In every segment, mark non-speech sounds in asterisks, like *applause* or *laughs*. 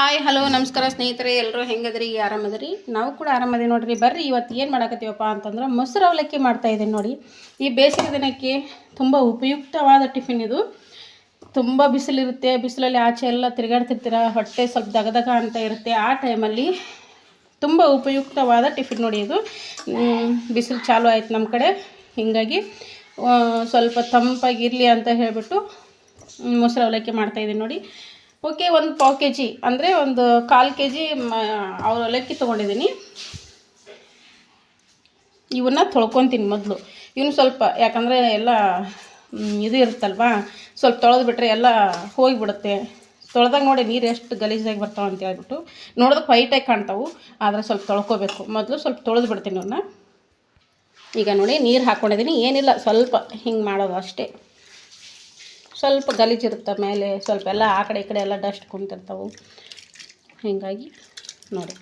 Hi hello ನಮಸ್ಕಾರ ಸ್ನೇಹಿತರೆ ಎಲ್ಲರೂ ಹೆಂಗದ್ರಿ? ಆರಾಮದ್ರಿ? ನಾವು ಕೂಡ ಆರಾಮದಿ ನೋಡ್ರಿ. ಬರ್ರಿ, ಇವತ್ತು ಏನು ಮಾಡಕತ್ತೀವಪ್ಪ ಅಂತಂದ್ರೆ ಮೊಸರು ಅವಲಕ್ಕಿ ಮಾಡ್ತಾ ಇದ್ದೀನಿ ನೋಡಿ. ಈ ಬೇಸಿಗೆ ದಿನಕ್ಕೆ ತುಂಬ ಉಪಯುಕ್ತವಾದ ಟಿಫಿನ್ ಇದು. ತುಂಬ ಬಿಸಿಲಿರುತ್ತೆ, ಬಿಸಿಲಲ್ಲಿ ಆಚೆ ಎಲ್ಲ ತಿರುಗಾಡ್ತಿರ್ತೀರ, ಹೊಟ್ಟೆ ಸ್ವಲ್ಪ ದಗದಗ ಅಂತ ಇರುತ್ತೆ. ಆ ಟೈಮಲ್ಲಿ ತುಂಬ ಉಪಯುಕ್ತವಾದ ಟಿಫಿನ್ ನೋಡಿ ಇದು. ಬಿಸಿಲು ಚಾಲು ಆಯ್ತು ನಮ್ಮ ಕಡೆ. ಹೀಗಾಗಿ ಸ್ವಲ್ಪ ತಂಪಾಗಿರಲಿ ಅಂತ ಹೇಳಿಬಿಟ್ಟು ಮೊಸರು ಅವಲಕ್ಕಿ ಮಾಡ್ತಾಯಿದ್ದೀನಿ ನೋಡಿ. ಓಕೆ, ಒಂದು ಪಾವು ಕೆ ಜಿ. ಅಂದರೆ ಒಂದು ಕಾಲು ಕೆ ಜಿ ಅವರು ಅವಲಕ್ಕಿ ತೊಗೊಂಡಿದ್ದೀನಿ. ಇವನ್ನ ತೊಳ್ಕೊತೀನಿ ಮೊದಲು. ಇವನು ಸ್ವಲ್ಪ, ಯಾಕಂದರೆ ಎಲ್ಲ ಇದು ಇರುತ್ತಲ್ವಾ, ಸ್ವಲ್ಪ ತೊಳೆದು ಬಿಟ್ಟರೆ ಎಲ್ಲ ಹೋಗಿಬಿಡುತ್ತೆ. ತೊಳೆದಾಗ ನೋಡಿ ನೀರು ಎಷ್ಟು ಗಲೀಜಾಗಿ ಬರ್ತಾವೆ ಅಂತ ಹೇಳ್ಬಿಟ್ಟು. ನೋಡೋದಕ್ಕೆ ವೈಟಾಗಿ ಕಾಣ್ತಾವೆ, ಆದರೆ ಸ್ವಲ್ಪ ತೊಳ್ಕೊಬೇಕು. ಮೊದಲು ಸ್ವಲ್ಪ ತೊಳೆದು ಬಿಡ್ತೀನಿ ಇವನ್ನ ಈಗ ನೋಡಿ ನೀರು ಹಾಕ್ಕೊಂಡಿದ್ದೀನಿ ಏನಿಲ್ಲ, ಸ್ವಲ್ಪ ಹಿಂಗೆ ಮಾಡೋದು ಅಷ್ಟೇ. ಸ್ವಲ್ಪ ಗಲೀಜಿರುತ್ತೆ ಮೇಲೆ, ಸ್ವಲ್ಪ ಎಲ್ಲ ಆ ಕಡೆ ಈ ಕಡೆ ಎಲ್ಲ ಡಸ್ಟ್ ಕುಂತಿರ್ತಾವೆ. ಹೀಗಾಗಿ ನೋಡಿ,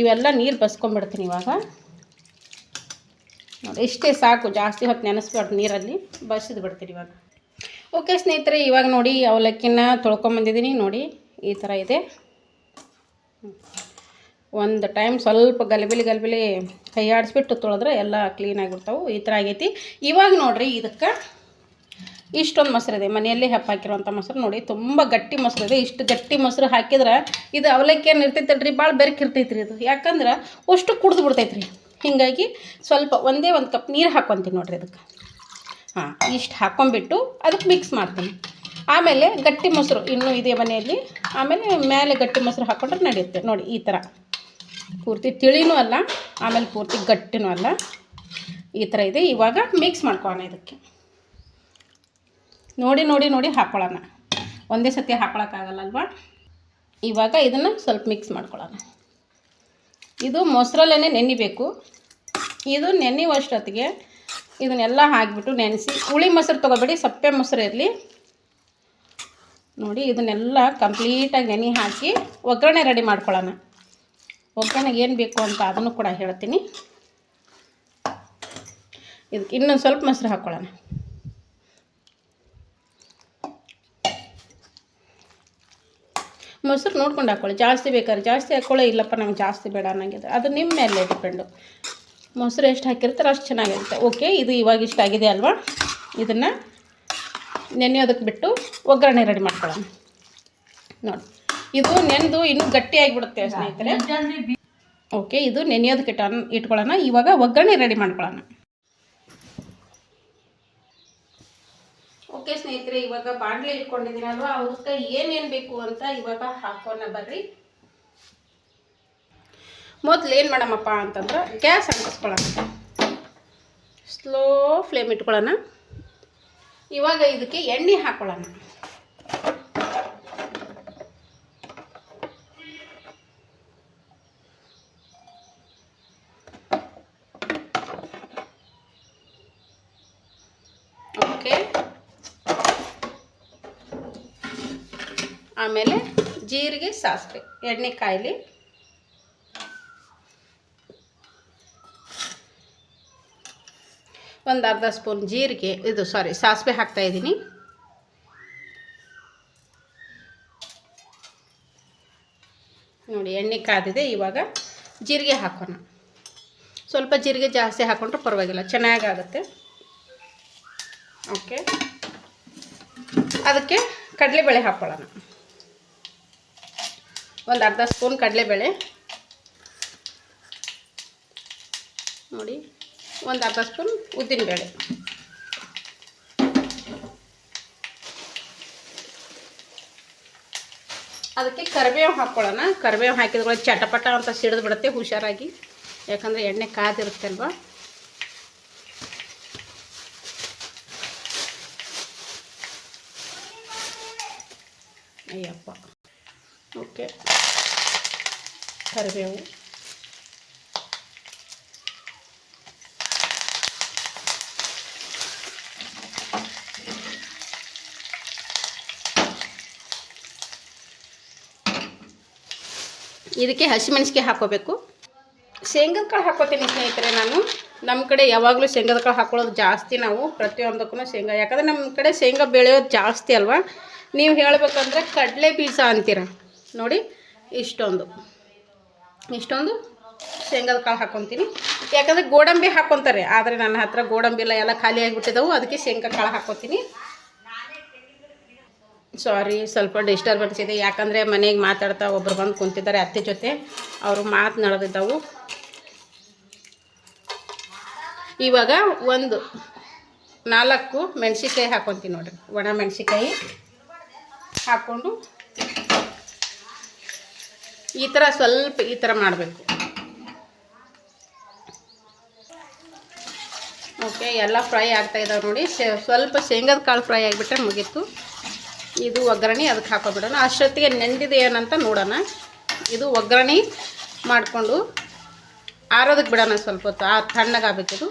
ಇವೆಲ್ಲ ನೀರು ಬಸ್ಕೊಂಡ್ಬಿಡ್ತೀನಿ ಇವಾಗ. ನೋಡಿ, ಇಷ್ಟೇ ಸಾಕು, ಜಾಸ್ತಿ ಹೊತ್ತು ನೆನೆಸ್ಬಾರ್ದು ನೀರಲ್ಲಿ ಬಸಿದು ಬಿಡ್ತೀನಿ ಇವಾಗ. ಓಕೆ ಸ್ನೇಹಿತರೆ, ಇವಾಗ ನೋಡಿ ಅವಲಕ್ಕಿನ ತೊಳ್ಕೊಂಬಂದಿದ್ದೀನಿ ನೋಡಿ, ಈ ಥರ ಇದೆ. ಒಂದು ಟೈಮ್ ಸ್ವಲ್ಪ ಗಲಬಿಲಿ ಗಲಬಿಲಿ ಕೈ ಆಡಿಸ್ಬಿಟ್ಟು ತೊಳೆದ್ರೆ ಎಲ್ಲ ಕ್ಲೀನಾಗಿಬಿಡ್ತಾವೆ ಈ ಥರ ಆಗೈತಿ. ಇವಾಗ ನೋಡಿರಿ, ಇದಕ್ಕೆ ಇಷ್ಟೊಂದು ಮೊಸರು ಇದೆ. ಮನೆಯಲ್ಲೇ ಹೆಪ್ಪ ಹಾಕಿರುವಂಥ ಮೊಸರು ನೋಡಿ, ತುಂಬ ಗಟ್ಟಿ ಮೊಸರು ಇದೆ. ಇಷ್ಟು ಗಟ್ಟಿ ಮೊಸರು ಹಾಕಿದ್ರೆ ಇದು ಅವಲಕ್ಕಿ ಏನು ಇರ್ತೈತಲ್ರಿ? ಭಾಳ ಬೆರಕಿರ್ತೈತ್ರಿ ಇದು. ಯಾಕಂದ್ರೆ ಅಷ್ಟು ಕುಡ್ದು ಬಿಡ್ತೈತೆ ರೀ ಹೀಗಾಗಿ ಸ್ವಲ್ಪ ಒಂದೇ ಒಂದು ಕಪ್ ನೀರು ಹಾಕ್ಕೊತೀನಿ ನೋಡಿರಿ ಅದಕ್ಕೆ ಹಾಂ, ಇಷ್ಟು ಹಾಕ್ಕೊಂಬಿಟ್ಟು ಅದಕ್ಕೆ ಮಿಕ್ಸ್ ಮಾಡ್ತೀನಿ. ಆಮೇಲೆ ಗಟ್ಟಿ ಮೊಸರು ಇನ್ನೂ ಇದೆ ಮನೆಯಲ್ಲಿ. ಆಮೇಲೆ ಮೇಲೆ ಗಟ್ಟಿ ಮೊಸರು ಹಾಕ್ಕೊಂಡ್ರೆ ನಡೆಯುತ್ತೆ. ನೋಡಿ, ಈ ಥರ ಪೂರ್ತಿ ತಿಳಿನೂ ಅಲ್ಲ, ಆಮೇಲೆ ಪೂರ್ತಿ ಗಟ್ಟಿನೂ ಅಲ್ಲ. ಈ ಥರ ಇದೆ. ಇವಾಗ ಮಿಕ್ಸ್ ಮಾಡ್ಕೋಣ ಇದಕ್ಕೆ. ನೋಡಿ ನೋಡಿ ನೋಡಿ ಹಾಕ್ಕೊಳ್ಳೋಣ ಒಂದೇ ಸತಿ ಹಾಕ್ಕೊಳಕ್ಕಾಗಲ್ಲಲ್ವಾ ಇವಾಗ ಇದನ್ನು ಸ್ವಲ್ಪ ಮಿಕ್ಸ್ ಮಾಡ್ಕೊಳ್ಳೋಣ. ಇದು ಮೊಸರಲ್ಲೇ ನೆನಿಬೇಕು ಇದು ನೆನೆಯುವಷ್ಟೊತ್ತಿಗೆ ಇದನ್ನೆಲ್ಲ ಹಾಕಿಬಿಟ್ಟು ನೆನೆಸಿ, ಹುಳಿ ಮೊಸರು ತೊಗೋಬೇಡಿ, ಸಪ್ಪೆ ಮೊಸರು ಇರಲಿ. ನೋಡಿ, ಇದನ್ನೆಲ್ಲ ಕಂಪ್ಲೀಟಾಗಿ ನೆನೆ ಹಾಕಿ ಒಗ್ಗರಣೆ ರೆಡಿ ಮಾಡ್ಕೊಳ್ಳೋಣ. ಒಗ್ಗರಣೆಗೆ ಏನು ಬೇಕು ಅಂತ ಅದನ್ನು ಕೂಡ ಹೇಳ್ತೀನಿ. ಇದಕ್ಕೆ ಇನ್ನೊಂದು ಸ್ವಲ್ಪ ಮೊಸರು ಹಾಕ್ಕೊಳ್ಳೋಣ ಮೊಸರು ನೋಡ್ಕೊಂಡು ಹಾಕ್ಕೊಳ್ಳಿ ಜಾಸ್ತಿ ಬೇಕಾದ್ರೆ ಜಾಸ್ತಿ ಹಾಕ್ಕೊಳ್ಳಿ ಇಲ್ಲಪ್ಪ ನಮ್ಗೆ ಜಾಸ್ತಿ ಬೇಡ ಅನ್ನಂಗಿದೆ ಅದು ನಿಮ್ಮ ಮೇಲೆ ಡಿಪೆಂಡು. ಮೊಸರು ಎಷ್ಟು ಹಾಕಿರ್ತಾರೆ ಅಷ್ಟು ಚೆನ್ನಾಗಿರುತ್ತೆ. ಓಕೆ ಇದು ಇವಾಗ ಇಷ್ಟ ಆಗಿದೆ ಅಲ್ವಾ? ಇದನ್ನು ನೆನೆಯೋದಕ್ಕೆ ಬಿಟ್ಟು ಒಗ್ಗರಣೆ ರೆಡಿ ಮಾಡ್ಕೊಳ್ಳೋಣ. ನೋಡಿ ಇದು ನೆನೆದು ಇನ್ನೂ ಗಟ್ಟಿ ಆಗಿಬಿಡುತ್ತೆ ಸ್ನೇಹಿತರೆ. ಓಕೆ ಇದು ನೆನೆಯೋದಕ್ಕೆ ಇಟ್ಟು ಇಟ್ಕೊಳ್ಳೋಣ. ಇವಾಗ ಒಗ್ಗರಣೆ ರೆಡಿ ಮಾಡ್ಕೊಳ್ಳೋಣ. ಓಕೆ ಸ್ನೇಹಿತರೆ, ಇವಾಗ ಬಾಣಲೆ ಇಟ್ಕೊಂಡಿದ್ದೀನಲ್ವಾ ಅದಕ್ಕೆ ಏನೇನು ಬೇಕು ಅಂತ ಇವಾಗ ಹಾಕೋಣ ಬರ್ರಿ. ಮೊದಲು ಏನು ಮಾಡಮ್ಮಪ್ಪ ಅಂತಂದ್ರೆ ಗ್ಯಾಸ್ ಅಂಟಿಸ್ಕೊಳ್ಳೋಣ ಸ್ಲೋ ಫ್ಲೇಮ್ ಇಟ್ಕೊಳ್ಳೋಣ. ಇವಾಗ ಇದಕ್ಕೆ ಎಣ್ಣೆ ಹಾಕ್ಕೊಳ್ಳೋಣ ಓಕೆ ಆಮೇಲೆ ಜೀರಿಗೆ ಸಾಸಿವೆ, ಎಣ್ಣೆ ಕಾಯಿಲಿ. ಒಂದು ಅರ್ಧ ಸ್ಪೂನ್ ಜೀರಿಗೆ, ಇದು ಸಾರಿ ಸಾಸಿವೆ ಹಾಕ್ತಾ ಇದ್ದೀನಿ. ನೋಡಿ, ಎಣ್ಣೆ ಕಾದಿದೆ ಇವಾಗ ಜೀರಿಗೆ ಹಾಕೋಣ. ಸ್ವಲ್ಪ ಜೀರಿಗೆ ಜಾಸ್ತಿ ಹಾಕೊಂಡ್ರೆ ಪರವಾಗಿಲ್ಲ, ಚೆನ್ನಾಗಾಗುತ್ತೆ. ಓಕೆ ಅದಕ್ಕೆ ಕಡಲೆಬೇಳೆ ಹಾಕ್ಕೊಳ್ಳೋಣ ಒಂದು ಅರ್ಧ ಸ್ಪೂನ್ ಕಡಲೆಬೇಳೆ. ನೋಡಿ, ಒಂದು ಅರ್ಧ ಸ್ಪೂನ್ ಉದ್ದಿನಬೇಳೆ. ಅದಕ್ಕೆ ಕರಿಬೇವು ಹಾಕ್ಕೊಳ್ಳೋಣ ಕರಿಬೇವು ಹಾಕಿದ್ರೆ ಚಟಪಟ ಅಂತ ಸಿಡಿದು ಬಿಡುತ್ತೆ ಹುಷಾರಾಗಿ. ಯಾಕಂದರೆ ಎಣ್ಣೆ ಕಾದಿರುತ್ತೆ ಅಲ್ವಾ ಅಯ್ಯಪ್ಪ. ಓಕೆ. ಕರಿಬೇವು. ಇದಕ್ಕೆ ಹಸಿಮೆಣಸಿಗೆ ಹಾಕೋಬೇಕು ಶೇಂಗದ ಕಾಳು ಹಾಕೋತೀನಿ ಸ್ನೇಹಿತರೆ ನಾನು. ನಮ್ಮ ಕಡೆ ಯಾವಾಗಲೂ ಶೇಂಗದ ಕಾಳು ಹಾಕೊಳ್ಳೋದು ಜಾಸ್ತಿ ನಾವು ಪ್ರತಿಯೊಂದಕ್ಕೂ ಶೇಂಗಾ. ಯಾಕಂದರೆ ನಮ್ಮ ಕಡೆ ಶೇಂಗಾ ಬೆಳೆಯೋದು ಜಾಸ್ತಿ ಅಲ್ವಾ? ನೀವು ಹೇಳಬೇಕಂದ್ರೆ ಕಡಲೆ ಬೀಜ ಅಂತೀರ. ನೋಡಿ, ಇಷ್ಟೊಂದು. ಇಷ್ಟೊಂದು ಶೇಂಗಾದ ಕಾಳು ಹಾಕ್ಕೊತೀನಿ ಯಾಕಂದರೆ ಗೋಡಂಬಿ ಹಾಕ್ಕೊತಾರೆ ಆದರೆ ನನ್ನ ಹತ್ರ ಗೋಡಂಬಿ ಎಲ್ಲ ಎಲ್ಲ ಖಾಲಿ ಆಗಿಬಿಟ್ಟಿದ್ದವು ಅದಕ್ಕೆ ಶೇಂಗಾ ಕಾಳು ಹಾಕ್ಕೊತೀನಿ ಸಾರಿ ಸ್ವಲ್ಪ ಡಿಸ್ಟರ್ಬೆನ್ಸ್ ಇದೆ. ಯಾಕಂದರೆ ಮನೆಗೆ ಮಾತಾಡ್ತಾ ಒಬ್ಬರು ಬಂದು ಕುಂತಿದ್ದಾರೆ ಅತ್ತೆ ಜೊತೆ. ಅವರು ಮಾತು ನಡೆದಿದ್ದವು. ಇವಾಗ ಒಂದು, ನಾಲ್ಕು ಮೆಣಸಿನ್ಕಾಯಿ ಹಾಕ್ಕೊತೀನಿ ನೋಡಿರಿ. ಒಣ ಮೆಣಸಿನ್ಕಾಯಿ ಹಾಕ್ಕೊಂಡು ಈ ಥರ ಸ್ವಲ್ಪ ಈ ಥರ ಮಾಡಬೇಕು. ಓಕೆ ಎಲ್ಲ ಫ್ರೈ ಆಗ್ತಾ ಇದ್ದಾವೆ ನೋಡಿ. ಸ್ವಲ್ಪ ಶೇಂಗಾದ ಕಾಳು ಫ್ರೈ ಆಗಿಬಿಟ್ರೆ ಮುಗೀತು. ಇದು ಒಗ್ಗರಣೆ ಅದಕ್ಕೆ ಹಾಕೋಬಿಡೋಣ. ಅಷ್ಟೊತ್ತಿಗೆ ನೆಂದಿದೆ ಏನಂತ ನೋಡೋಣ. ಇದು ಒಗ್ಗರಣೆ ಮಾಡಿಕೊಂಡು ಆರೋದಕ್ಕೆ ಬಿಡೋಣ ಸ್ವಲ್ಪ ಹೊತ್ತು. ಆ ತಣ್ಣಗಾಗಬೇಕಿದು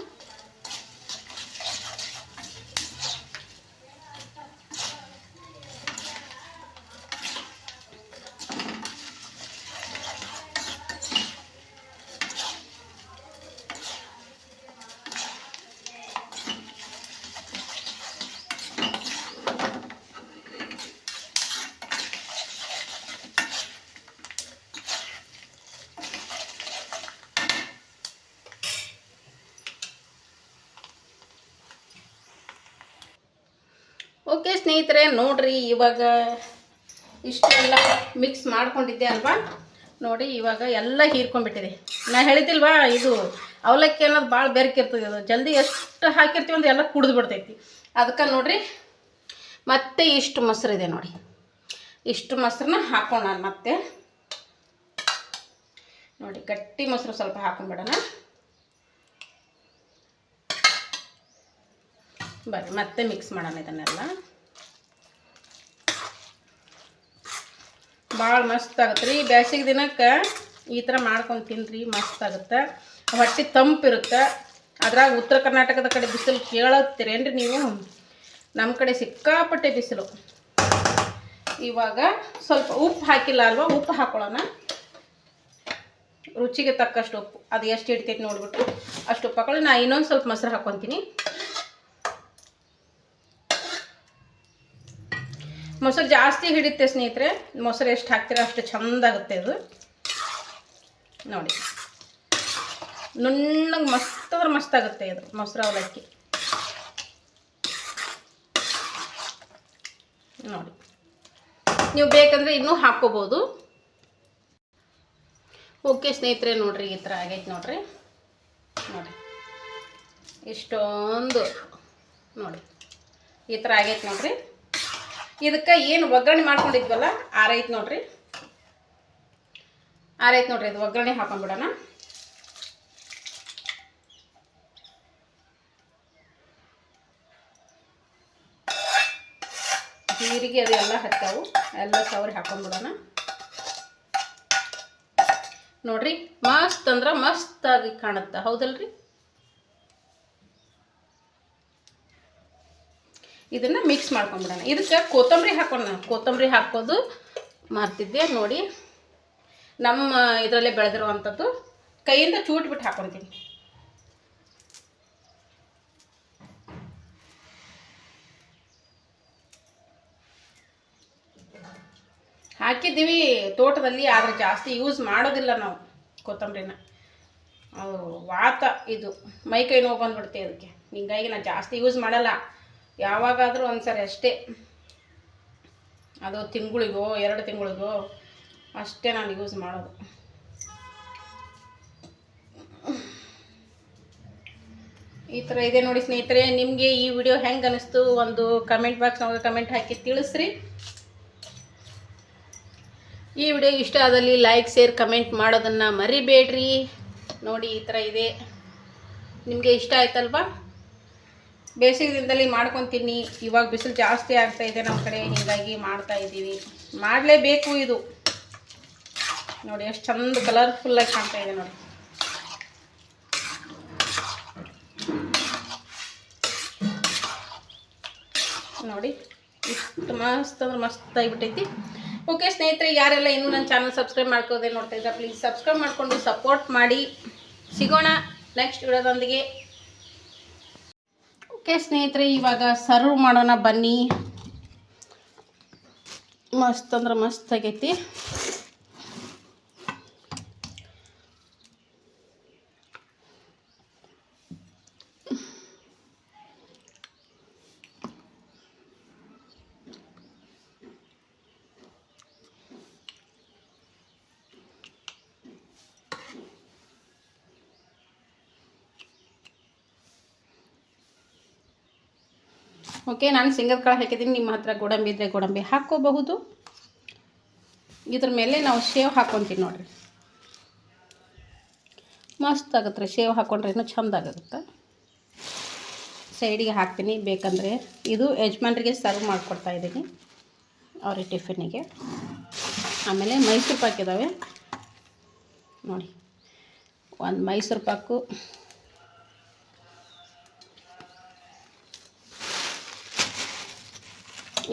ಓಕೆ ಸ್ನೇಹಿತರೆ, ನೋಡ್ರಿ ಇವಾಗ ಇಷ್ಟೆಲ್ಲ ಮಿಕ್ಸ್ ಮಾಡ್ಕೊಂಡಿದ್ದೆ ಅಲ್ವಾ? ನೋಡಿ, ಇವಾಗ ಎಲ್ಲ ಹೀರ್ಕೊಂಡ್ಬಿಟ್ಟಿದೆ. ನಾ ಹೇಳಿದಿಲ್ವಾ ಇದು ಅವಲಕ್ಕಿ ಅನ್ನೋದು ಭಾಳ ಬೆರಕಿರ್ತದೆ ಅದು. ಜಲ್ದಿ ಎಷ್ಟು ಹಾಕಿರ್ತೀವಿ ಅಂದ್ರೆ ಎಲ್ಲ ಕುಡಿದು ಬಿಡ್ತೈತಿ. ಅದಕ್ಕೆ ನೋಡ್ರಿ, ಮತ್ತೆ ಇಷ್ಟು ಮೊಸರಿದೆ ನೋಡಿ. ಇಷ್ಟು ಮೊಸರನ್ನ ಹಾಕೋಣ ಮತ್ತೆ. ನೋಡಿ, ಗಟ್ಟಿ ಮೊಸರು ಸ್ವಲ್ಪ ಹಾಕೊಂಡ್ಬಿಡೋಣ. ಬರ್ರಿ, ಮತ್ತೆ ಮಿಕ್ಸ್ ಮಾಡೋಣ ಇದನ್ನೆಲ್ಲ. ಭಾಳ ಮಸ್ತ್ ಆಗುತ್ತೆ ರೀ. ಬ್ಯಾಸಿಗೆ ದಿನಕ್ಕೆ ಈ ಥರ ಮಾಡ್ಕೊಂಡು ತಿನ್ನಿರಿ ಮಸ್ತ್ ಆಗುತ್ತೆ. ಹೊಟ್ಟೆ ತಂಪಿರುತ್ತೆ ಅದ್ರಾಗ ಉತ್ತರ ಕರ್ನಾಟಕದ ಕಡೆ ಬಿಸಿಲು ಕೇಳತ್ತೀರೇನ್ರಿ ನೀವು? ನಮ್ಮ ಕಡೆ ಸಿಕ್ಕಾಪಟ್ಟೆ ಬಿಸಿಲು. ಇವಾಗ ಸ್ವಲ್ಪ ಉಪ್ಪು ಹಾಕಿಲ್ಲ ಅಲ್ವಾ? ಉಪ್ಪು ಹಾಕೊಳ್ಳೋಣ. ರುಚಿಗೆ ತಕ್ಕಷ್ಟು ಉಪ್ಪು. ಅದು ಎಷ್ಟು ಹಿಡಿತೈತಿ ನೋಡ್ಬಿಟ್ಟು ಅಷ್ಟು ಉಪ್ಪು ಹಾಕೊಳ್ಳಿ ನಾ ಇನ್ನೊಂದು ಸ್ವಲ್ಪ ಮೊಸರು ಹಾಕ್ಕೊತೀನಿ ಮೊಸರು ಜಾಸ್ತಿ ಹಿಡಿಯುತ್ತೆ ಸ್ನೇಹಿತರೆ. ಮೊಸರು ಎಷ್ಟು ಹಾಕ್ತೀರ ಅಷ್ಟು ಚಂದಾಗುತ್ತೆ ಅದು. ನೋಡಿ. ನುಣ್ಣಗೆ ಮಸ್ತ್ ಅಂದ್ರೆ ಮಸ್ತ್ ಆಗುತ್ತೆ ಇದು, ಮೊಸರು ಅವಲಕ್ಕಿ. ನೋಡಿ. ನೀವು ಬೇಕಂದ್ರೆ ಇನ್ನೂ ಹಾಕ್ಕೋಬೋದು. ಓಕೆ ಸ್ನೇಹಿತರೆ, ನೋಡ್ರಿ ಈ ಥರ ಆಗೈತೆ ನೋಡ್ರಿ. ನೋಡಿ. ಇಷ್ಟೊಂದು ನೋಡಿ. ಈ ಥರ ಆಗೈತೆ ನೋಡ್ರಿ. ಇದಕ್ಕೆ ಏನು ಒಗ್ಗರಣೆ ಮಾಡ್ಕೊಂಡಿದ್ವಲ್ಲ ಆರೈತೆ ನೋಡ್ರಿ. ಆರೈತೆ ನೋಡ್ರಿ ಇದು ಒಗ್ಗರಣೆ ಹಾಕೊಂಡ್ಬಿಡೋಣ. ಜೀರಿಗೆ ಅದು ಎಲ್ಲ ಹಾಕ್ತಾವು ಎಲ್ಲ ಸವರಿ ಹಾಕೊಂಡ್ಬಿಡೋಣ. ನೋಡ್ರಿ, ಮಸ್ತ್ ಅಂದ್ರೆ ಆಗಿ ಕಾಣುತ್ತೆ, ಹೌದಲ್ರಿ? ಇದನ್ನು ಮಿಕ್ಸ್ ಮಾಡ್ಕೊಂಬಿಡೋಣ ಇದಕ್ಕೆ ಕೊತ್ತಂಬರಿ ಹಾಕೋಣ. ಕೊತ್ತಂಬರಿ ಹಾಕೋದು ಮಾಡ್ತಿದ್ದೆ. ನೋಡಿ, ನಮ್ಮ ಇದರಲ್ಲೇ ಬೆಳೆದಿರುವಂಥದ್ದು. ಕೈಯಿಂದ ಚೂಟ್ಬಿಟ್ಟು ಹಾಕೊತೀನಿ ಹಾಕಿದ್ದೀವಿ. ತೋಟದಲ್ಲಿ ಆದರೆ ಜಾಸ್ತಿ ಯೂಸ್ ಮಾಡೋದಿಲ್ಲ ನಾವು ಕೊತ್ತಂಬರಿನ. ವಾತ ಇದು ಮೈ ಕೈ ನೋವು ಬಂದ್ಬಿಡುತ್ತೆ ಅದಕ್ಕೆ. ಹಿಂಗಾಗಿ ನಾನು ಜಾಸ್ತಿ ಯೂಸ್ ಮಾಡಲ್ಲ. ಯಾವಾಗಾದರೂ ಒಂದ್ಸರಿ ಅಷ್ಟೇ. ಅದು ತಿಂಗಳಿಗೋ, ಎರಡು ತಿಂಗಳಿಗೋ ಅಷ್ಟೇ ನಾನು ಯೂಸ್ ಮಾಡೋದು. ಈ ಥರ ಇದೆ ನೋಡಿ ಸ್ನೇಹಿತರೆ, ನಿಮಗೆ ಈ ವಿಡಿಯೋ ಹೆಂಗೆ ಅನ್ನಿಸ್ತು ಒಂದು ಕಮೆಂಟ್ ಬಾಕ್ಸ್ ಒಳಗೆ ಕಮೆಂಟ್ ಹಾಕಿ ತಿಳಿಸ್ರಿ. ಈ ವಿಡಿಯೋ ಇಷ್ಟ ಆದಲ್ಲಿ ಲೈಕ್ ಶೇರ್ ಕಮೆಂಟ್ ಮಾಡೋದನ್ನು ಮರಿಬೇಡ್ರಿ. ನೋಡಿ ಈ ಥರ ಇದೆ. ನಿಮಗೆ ಇಷ್ಟ ಆಯ್ತಲ್ವಾ? ಬೇಸಿಗೆದಿಂದಲೇ ಮಾಡ್ಕೊತೀನಿ. ಇವಾಗ ಬಿಸಿಲು ಜಾಸ್ತಿ ಆಗ್ತಾ ಇದೆ ನಮ್ಮ ಕಡೆ, ಹೀಗಾಗಿ ಮಾಡ್ತಾ ಇದ್ದೀವಿ. ಮಾಡಲೇಬೇಕು ಇದು. ನೋಡಿ, ಎಷ್ಟು ಚಂದ ಕಲರ್ಫುಲ್ಲಾಗಿ ಕಾಣ್ತಾ ಇದೆ ನೋಡಿ. ನೋಡಿ, ಇಷ್ಟು ಮಸ್ತ್ ಅಂದ್ರೆ ಮಸ್ತ್ ಆಗಿಬಿಟ್ಟೈತಿ. ಓಕೆ, ಸ್ನೇಹಿತರೆ, ಯಾರೆಲ್ಲ ಇನ್ನೂ ನನ್ನ ಚಾನಲ್ ಸಬ್ಸ್ಕ್ರೈಬ್ ಮಾಡ್ಕೋದೆ ನೋಡ್ತಾ ಇದ್ದಾರೆ ಪ್ಲೀಸ್ ಸಬ್ಸ್ಕ್ರೈಬ್ ಮಾಡಿಕೊಂಡು ಸಪೋರ್ಟ್ ಮಾಡಿ. ಸಿಗೋಣ ನೆಕ್ಸ್ಟ್ ವಿಡಿಯೋದೊಂದಿಗೆ. ಓಕೆ ಸ್ನೇಹಿತರೆ ಇವಾಗ ಸರ್ವ್ ಮಾಡೋಣ ಬನ್ನಿ. ಮಸ್ತ್ ಅಂದ್ರೆ ಮಸ್ತ್ ಆಗೈತಿ. ಓಕೆ ನಾನು ಸಿಂಗರ್ ಕಾಳು ಹಾಕಿದ್ದೀನಿ. ನಿಮ್ಮ ಹತ್ರ ಗೋಡಂಬಿ ಇದ್ದರೆ ಗೋಡಂಬಿ ಹಾಕ್ಕೋಬಹುದು. ಇದ್ರ ಮೇಲೆ ನಾವು ಶೇವ್ ಹಾಕ್ಕೊತೀವಿ ನೋಡಿರಿ. ಮಸ್ತ್ ಆಗುತ್ತೆ ರೀ ಶೇವ್ ಹಾಕ್ಕೊಂಡ್ರೆ ಇನ್ನೂ ಚಂದ ಆಗುತ್ತೆ. ಸೈಡಿಗೆ ಹಾಕ್ತೀನಿ. ಬೇಕಂದರೆ ಇದು ಯಜಮಾನ್ರಿಗೆ ಸರ್ವ್ ಮಾಡಿಕೊಡ್ತಾ ಇದ್ದೀನಿ. ಅವ್ರಿಗೆ ಟಿಫಿನಿಗೆ. ಆಮೇಲೆ ಮೈಸೂರು ಪಾಕ್ ಇದ್ದಾವೆ ನೋಡಿ, ಒಂದು ಮೈಸೂರು ಪಾಕು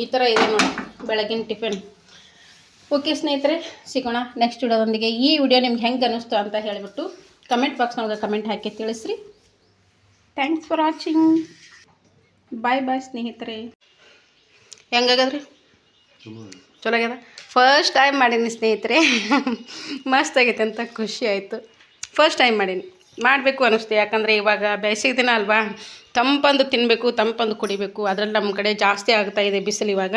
ಈ ಥರ ಇದೆ ನೋಡಿ, ಬೆಳಗಿನ ಟಿಫಿನ್. ಓಕೆ ಸ್ನೇಹಿತರೆ, ಸಿಗೋಣ ನೆಕ್ಸ್ಟ್ ವಿಡಿಯೋದೊಂದಿಗೆ. ಈ ವಿಡಿಯೋ ನಿಮ್ಗೆ ಹೆಂಗೆ ಅನ್ನಿಸ್ತು ಅಂತ ಹೇಳಿಬಿಟ್ಟು ಕಮೆಂಟ್ ಬಾಕ್ಸ್ನೊಳಗೆ ಕಮೆಂಟ್ ಹಾಕಿ ತಿಳಿಸ್ರಿ. Thanks for watching bye bye ಸ್ನೇಹಿತರೆ. ಹೆಂಗಾಗದ್ರಿ? ಚಲೋ ಆಗ್ಯದ ಫಸ್ಟ್ ಟೈಮ್ ಮಾಡೀನಿ ಸ್ನೇಹಿತರೆ. *laughs* ಮಸ್ತ್ ಆಗೈತೆ ಅಂತ ಖುಷಿ ಆಯಿತು. ಫಸ್ಟ್ ಟೈಮ್ ಮಾಡೀನಿ. ಮಾಡಬೇಕು ಅನ್ನಿಸ್ತು ಯಾಕಂದರೆ ಇವಾಗ ಬೇಸಿಗೆ ದಿನ ಅಲ್ವಾ? ತಂಪಂದು ತಿನ್ನಬೇಕು ತಂಪಂದು ಕುಡಿಬೇಕು. ಅದರಲ್ಲಿ ನಮ್ಮ ಕಡೆ ಜಾಸ್ತಿ ಆಗ್ತಾಯಿದೆ ಬಿಸಿಲು ಇವಾಗ.